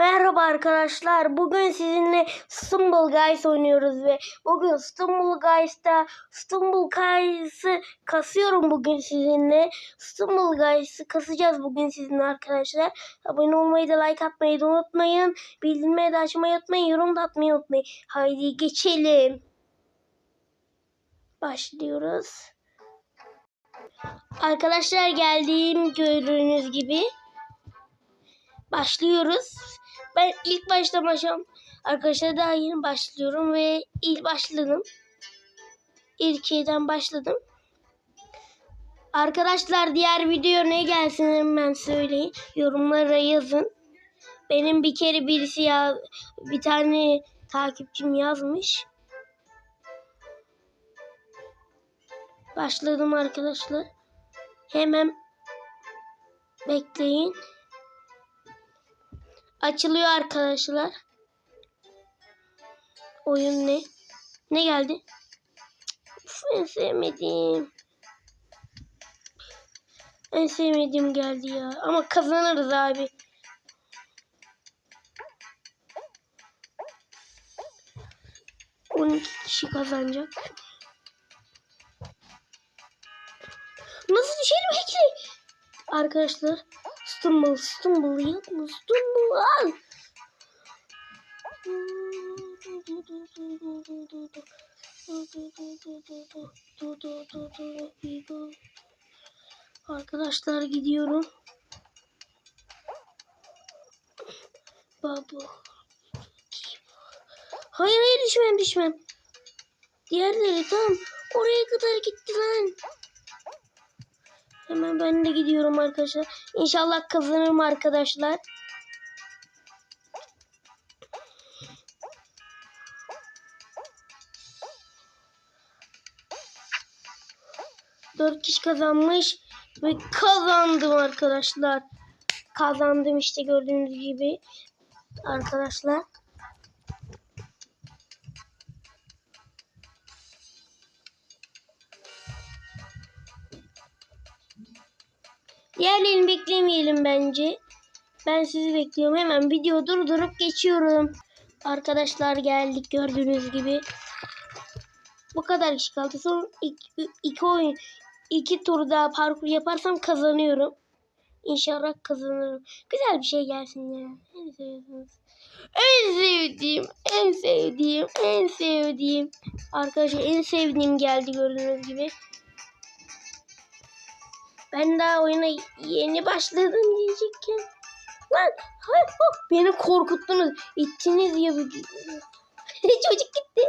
Merhaba arkadaşlar. Bugün sizinle Stumble Guys oynuyoruz ve bugün Stumble Guys'ta Stumble Guys'ı kasıyorum bugün sizinle. Stumble Guys'ı kasacağız bugün sizinle arkadaşlar. Abone olmayı da like atmayı da unutmayın. Bildirimleri de açmayı unutmayın. Yorum da atmayı unutmayın. Haydi geçelim. Başlıyoruz. Arkadaşlar geldiğim gördüğünüz gibi başlıyoruz. Ben ilk başta başlam arkadaşlar daha yeni başlıyorum ve ilk başladım. İlk şeyden başladım. Arkadaşlar diğer video ne gelsin hemen söyleyin. Yorumlara yazın. Benim bir kere birisi ya bir tane takipçim yazmış. Başladım arkadaşlar. Hemen bekleyin. Açılıyor arkadaşlar. Oyun ne? Ne geldi? Uf, en sevmediğim. En sevmediğim geldi ya. Ama kazanırız abi. On iki kişi kazanacak. Nasıl düşelim Hekli? Arkadaşlar Stumble, stumble yapma, stumble al. Arkadaşlar gidiyorum. Baba. Hayır hayır düşmem düşmem. Diğerleri tam oraya kadar gitti lan. Hemen ben de gidiyorum arkadaşlar. İnşallah kazanırım arkadaşlar. Dört kişi kazanmış ve kazandım arkadaşlar. Kazandım işte gördüğünüz gibi arkadaşlar. Diğerlerini beklemeyelim bence. Ben sizi bekliyorum. Hemen video durdurup geçiyorum. Arkadaşlar geldik gördüğünüz gibi. Bu kadar kişi kaldı. Son iki, iki oyun iki tur daha parkur yaparsam kazanıyorum. İnşallah kazanırım. Güzel bir şey gelsin ya. En sevdiğiniz. En sevdiğim, en sevdiğim, en sevdiğim. Arkadaşlar en sevdiğim geldi gördüğünüz gibi. Ben daha oyuna yeni başladım diyecekken. Lan hayır hop beni korkuttunuz. İttiniz ya Çocuk gitti.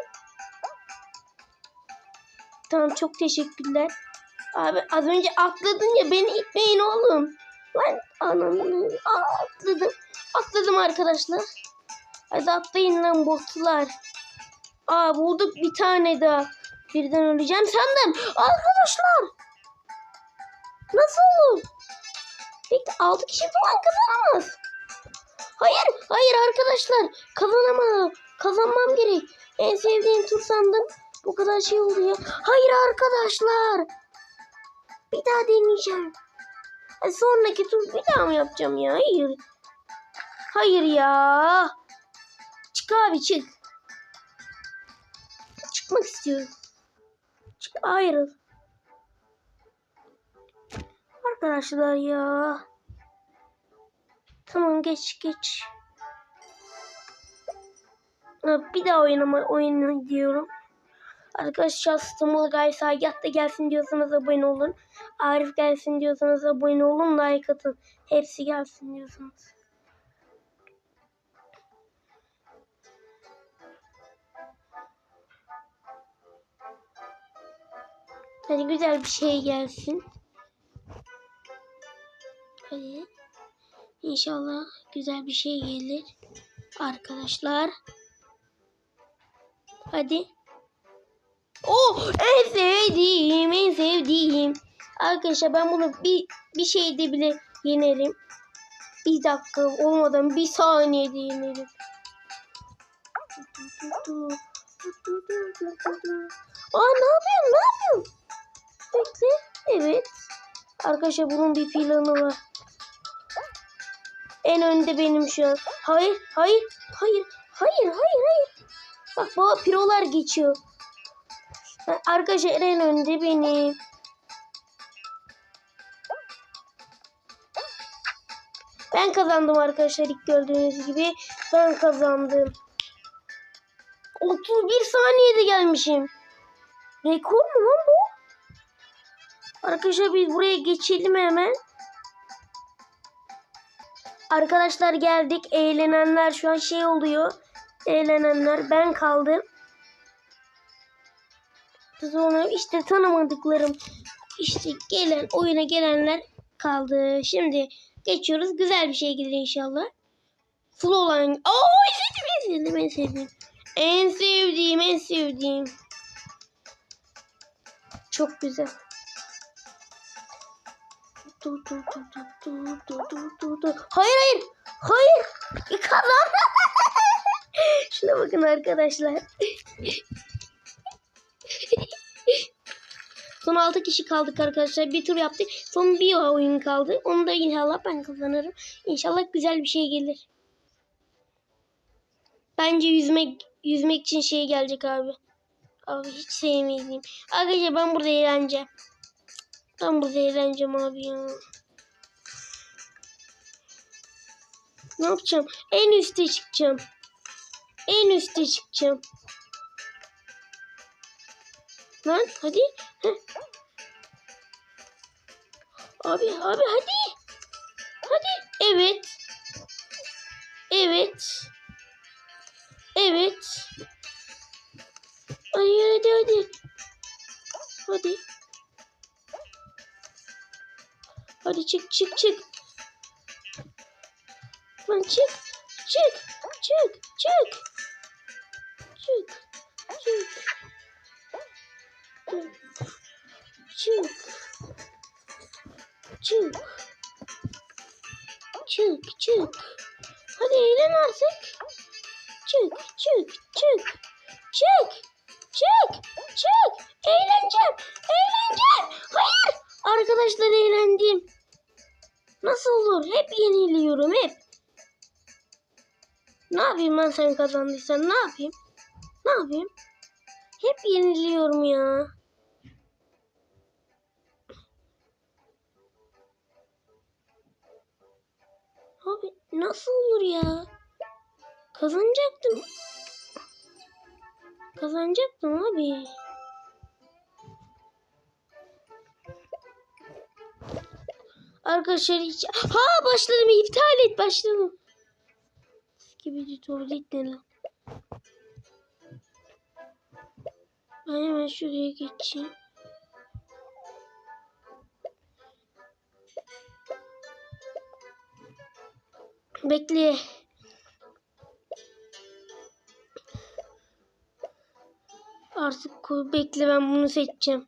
Tamam çok teşekkürler. Abi az önce atladın ya beni itmeyin oğlum. Lan anamı Aa, atladım. Atladım arkadaşlar. Hadi atlayın lan botlar. Aa bulduk bir tane daha. Birden öleceğim sandım. Arkadaşlar. Nasıl olur? Peki 6 kişi falan kazanamaz. Hayır, hayır arkadaşlar. Kazanamam. Kazanmam gerek. En sevdiğim tur sandım. Bu kadar şey oldu ya. Hayır arkadaşlar. Bir daha deneyeceğim. E, sonraki tur bir daha mı yapacağım ya? Hayır. Hayır ya. Çık abi çık. Çıkmak istiyorum. Çık ayrıl. Arkadaşlar ya. Tamam geç geç. Ha, Bir daha oynama oyunu diyorum. Arkadaşlar Stumble Guys Hayatta gelsin diyorsanız abone olun. Arif gelsin diyorsanız abone olun. Like atın. Hepsi gelsin diyorsanız. Hadi güzel bir şey gelsin. Hadi. İnşallah güzel bir şey gelir. Arkadaşlar. Hadi. Oh en sevdiğim en sevdiğim. Arkadaşlar ben bunu bir, bir şeyde bile yenerim. Bir dakika olmadan bir saniyede yenerim. Aa ne yapıyorsun ne yapıyorsun? Bekle. Evet. Arkadaşlar bunun bir planı var. En önde benim şu an. Hayır, hayır, hayır, hayır, hayır, hayır. Bak baba pirolar geçiyor. Arkadaşlar en önde benim. Ben kazandım arkadaşlar ilk gördüğünüz gibi. Ben kazandım. 31 saniyede gelmişim. Rekor mu lan bu? Arkadaşlar biz buraya geçelim hemen. Arkadaşlar geldik. Eğlenenler şu an şey oluyor. Eğlenenler ben kaldım sonra işte tanımadıklarım işte gelen oyuna gelenler kaldı. Şimdi geçiyoruz. Güzel bir şey gelir inşallah. Full olan. Oo, izledim, izledim, en sevdiğim. En sevdiğim, en sevdiğim. Çok güzel. Dur dur dur dur dur dur dur dur. Hayır hayır. Hayır. Kazan. Şuna bakın arkadaşlar. Son 6 kişi kaldık arkadaşlar. Bir tur yaptık. Son bir oyun kaldı. Onu da inşallah ben kazanırım. İnşallah güzel bir şey gelir. Bence yüzmek yüzmek için şey gelecek abi. Abi hiç sevmediğim. Arkadaşlar ben burada eğleneceğim. Ben burada eğleneceğim abi ya. Ne yapacağım? En üste çıkacağım. En üste çıkacağım. Lan hadi. Abi abi hadi. Hadi. Evet. Evet. Evet. Hadi hadi hadi. Hadi. Hadi çık çık çık. Lan çık. Çık. Çık. Çık. Çık. Çık. Çık. Çık. Çık. Çık. Hadi eğlen artık. Çık. Çık. Çık. Çık. Çık. Çık. Eğleneceğim. Eğleneceğim. Hayır. Arkadaşlar eğlendim. Nasıl olur? Hep yeniliyorum hep. Ne yapayım ben sen kazandıysan ne yapayım? Ne yapayım? Hep yeniliyorum ya. Abi nasıl olur ya? Kazanacaktım. Kazanacaktım abi. Arkadaşlar hiç... Ha başladım iptal et başladım. Gibi tuvalet ne lan? Ben hemen şuraya geçeyim. Bekle. Artık bekle ben bunu seçeceğim.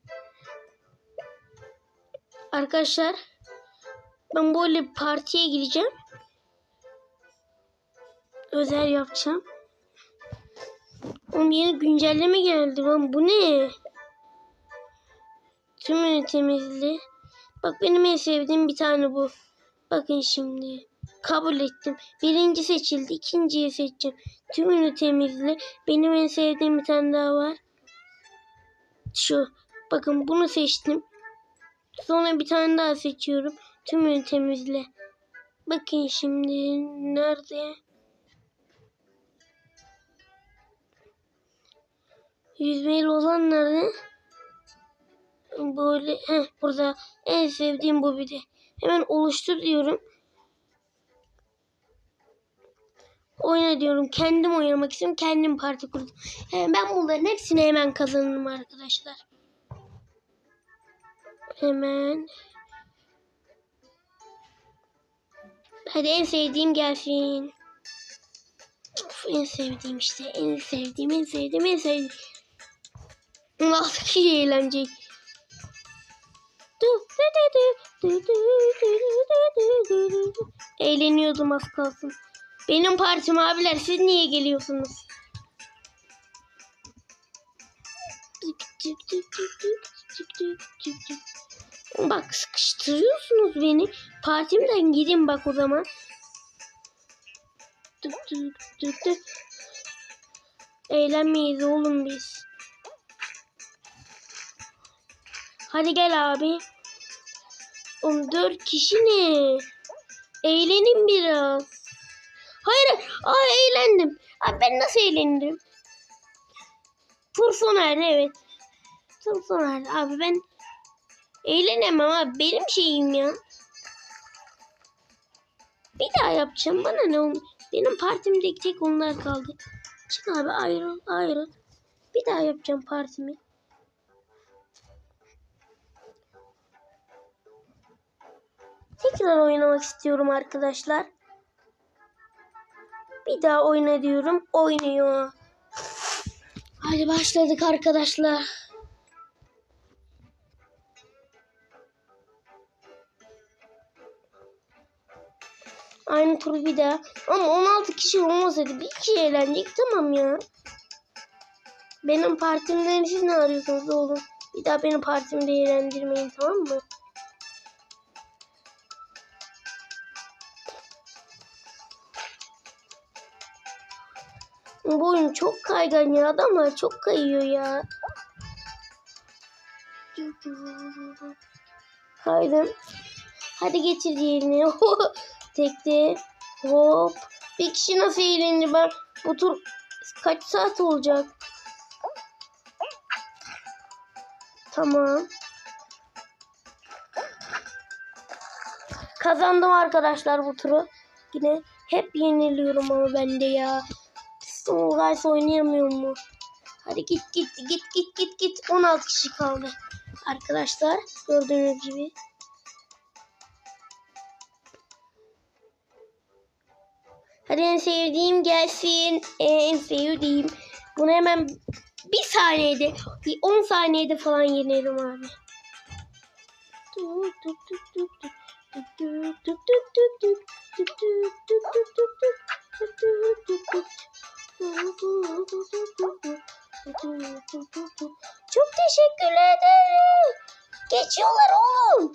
Arkadaşlar ben böyle partiye gireceğim. Özel yapacağım. Oğlum yeni güncelleme geldi lan bu ne? Tümünü temizle. Bak benim en sevdiğim bir tane bu. Bakın şimdi. Kabul ettim. Birinci seçildi. ikinciyi seçeceğim. Tümünü temizle. Benim en sevdiğim bir tane daha var. Şu. Bakın bunu seçtim. Sonra bir tane daha seçiyorum. Tümünü temizle. Bakın şimdi. Nerede? Yüzmeli olan nerede? Böyle heh, burada en sevdiğim bu bir de. Hemen oluştur diyorum. Oyna diyorum. Kendim oynamak istiyorum. Kendim parti kurdum. He, ben bunların hepsini hemen kazanırım arkadaşlar. Hemen. Hadi en sevdiğim gelsin. Of, en sevdiğim işte. En sevdiğim, en sevdiğim, en sevdiğim. Nasıl ki eğlenceli. Eğleniyordum az kalsın. Benim partim abiler siz niye geliyorsunuz? Bak sıkıştırıyorsunuz beni. Partimden gidin bak o zaman. Eğlenmeyiz oğlum biz. Hadi gel abi. Oğlum dört kişi ne? Eğlenin biraz. Hayır. Aa eğlendim. Abi ben nasıl eğlendim? Tur evet. Tur. Abi ben eğlenemem abi. Benim şeyim ya. Bir daha yapacağım. Bana ne olmuş? Benim partimdeki tek onlar kaldı. Çık abi ayrıl ayrıl. Bir daha yapacağım partimi. Tekrar oynamak istiyorum arkadaşlar. Bir daha oyna diyorum. Oynuyor. Hadi başladık arkadaşlar. Aynı tur bir daha. Ama 16 kişi olmasaydı bir kişi eğlenecek tamam ya. Benim partimden siz ne arıyorsunuz oğlum? Bir daha benim partimde eğlendirmeyin tamam mı? Bu oyun çok kaygan ya adamlar çok kayıyor ya. Kaydım. Hadi getir diğerini. Tekte. Hop. Bir kişi nasıl eğlenir ben? Bu tur kaç saat olacak? Tamam. Kazandım arkadaşlar bu turu. Yine hep yeniliyorum ama ben de ya. Snow Guys oynayamıyor mu? Hadi git git git git git git. 16 kişi kaldı. Arkadaşlar gördüğünüz gibi. Hadi en sevdiğim gelsin. En sevdiğim. Bunu hemen bir saniyede, bir 10 saniyede falan yenerim abi. Çok teşekkür ederim. Geçiyorlar oğlum.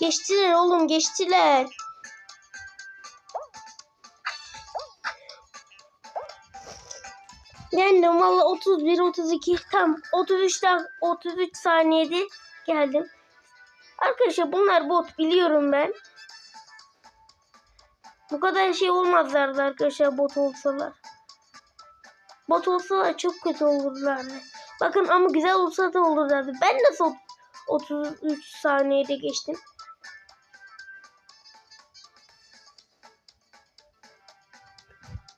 Geçtiler oğlum geçtiler. Yendim valla 31 32 tam 33 dak 33 saniyede geldim. Arkadaşlar bunlar bot biliyorum ben. Bu kadar şey olmazlardı arkadaşlar bot olsalar. Bot olsalar çok kötü olurlardı. Bakın ama güzel olsa da olurlardı. Ben nasıl 33 saniyede geçtim.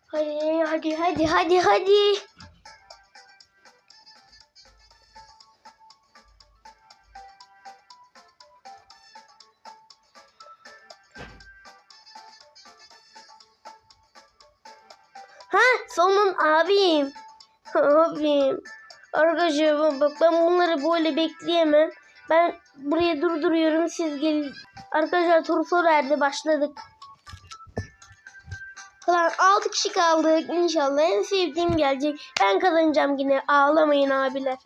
Hadi hadi hadi hadi hadi. Abim. Arkadaşlar bak ben bunları böyle bekleyemem. Ben buraya durduruyorum siz gelin. Arkadaşlar tur soru erdi başladık. Kalan 6 kişi kaldık inşallah en sevdiğim gelecek. Ben kazanacağım yine ağlamayın abiler.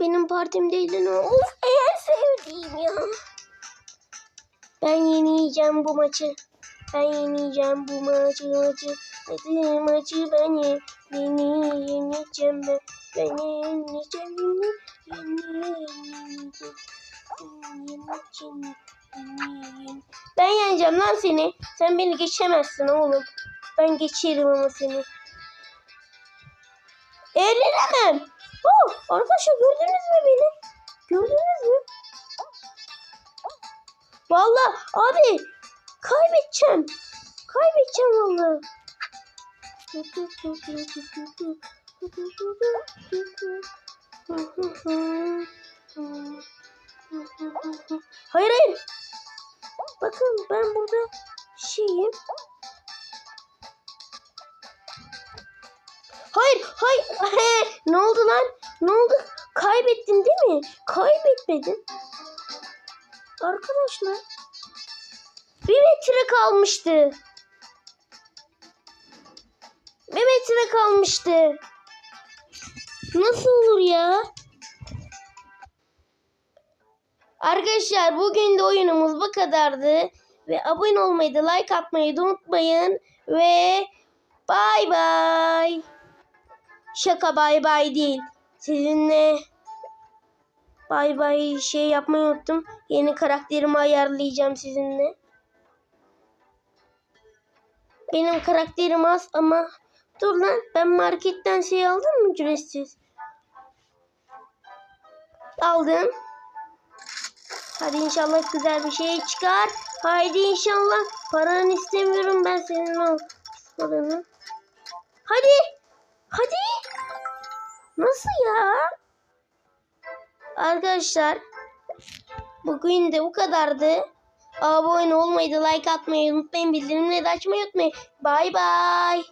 Benim partimdeydi ne? Of en sevdiğim ya. Ben yeneceğim bu maçı. Ben yeneceğim bu maçı maçı. Hadi maçı ben ye. Beni yeneceğim ben. Ben yeneceğim beni. Beni yeneceğim. Ben yeneceğim. Beni Ben yeneceğim lan seni. Sen beni geçemezsin oğlum. Ben geçerim ama seni. Eğlenemem. Oh, arkadaşlar gördünüz mü beni? Gördünüz mü? Vallahi abi kaybedeceğim. Kaybedeceğim vallahi. Hayır hayır. Bakın ben burada şeyim. Hayır hayır. Ne oldu lan? Ne oldu? Kaybettin değil mi? Kaybetmedin. Arkadaşlar. Bir metre kalmıştı. Bir metre kalmıştı. Nasıl olur ya? Arkadaşlar bugün de oyunumuz bu kadardı. Ve abone olmayı da like atmayı da unutmayın. Ve bay bay. Şaka bay bay değil. Sizinle bay bay şey yapmayı unuttum. Yeni karakterimi ayarlayacağım sizinle. Benim karakterim az ama dur lan ben marketten şey aldım mı ücretsiz? Aldım. Hadi inşallah güzel bir şey çıkar. Haydi inşallah. Paranı istemiyorum ben senin o paranı. Hadi. Hadi. Nasıl ya? Arkadaşlar bugün de bu kadardı. Abone olmayı da like atmayı unutmayın. Bildirimleri de açmayı unutmayın. Bay bay.